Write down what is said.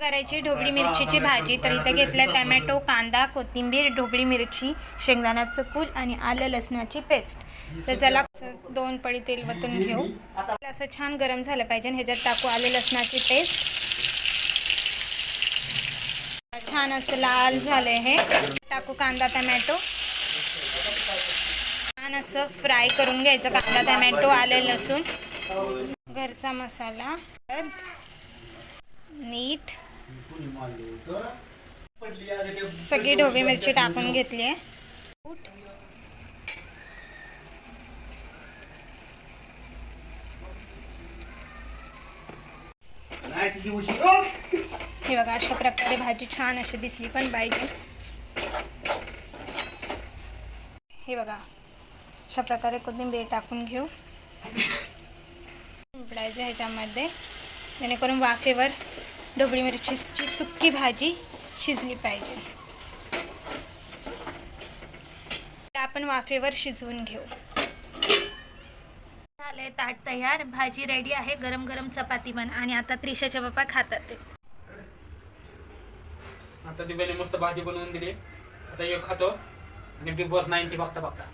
करायची ढोबळी मिरचीची भाजी तर इथे घेतल्या टमॅटो कांदा कोथिंबीर ढोबळी मिरची शेंगदाण्याचं कूल आणि आलं लसणाची पेस्ट. तर चला दोन पळी तेल वतून घेऊ. असं छान गरम झालं पाहिजे ह्याच्यात टाकू आले लसणाची पेस्ट. छान असं लाल झालंय हे. टाकू कांदा टमॅटो. छान असं फ्राय करून घ्यायचं कांदा टमॅटो आले लसूण. घरचा मसाला. नीट. सगळी ढोबळी मिरची टाकून घेतली आहे. हे बघा अशा प्रकारे भाजी छान अशी दिसली पण पाहिजे हे बघा अशा प्रकारे कोथिंबीर टाकून घेऊ. ह्याच्यामध्ये जेणेकरून वाफेवर ढोबळी मिरचीची सुक्की भाजी शिजली पाहिजे. ते आपण वाफेवर शिजवून घेऊ. झालंय ताट तयार. भाजी रेडी आहे. गरम गरम चपाती बन. आणि आता त्रिशाचे बाप्पा खातात ते. आता दिव्याने मस्त भाजी बनवून दिली. आता एक खातो. आणि बिग बॉस नाईन्टी बघता बघता.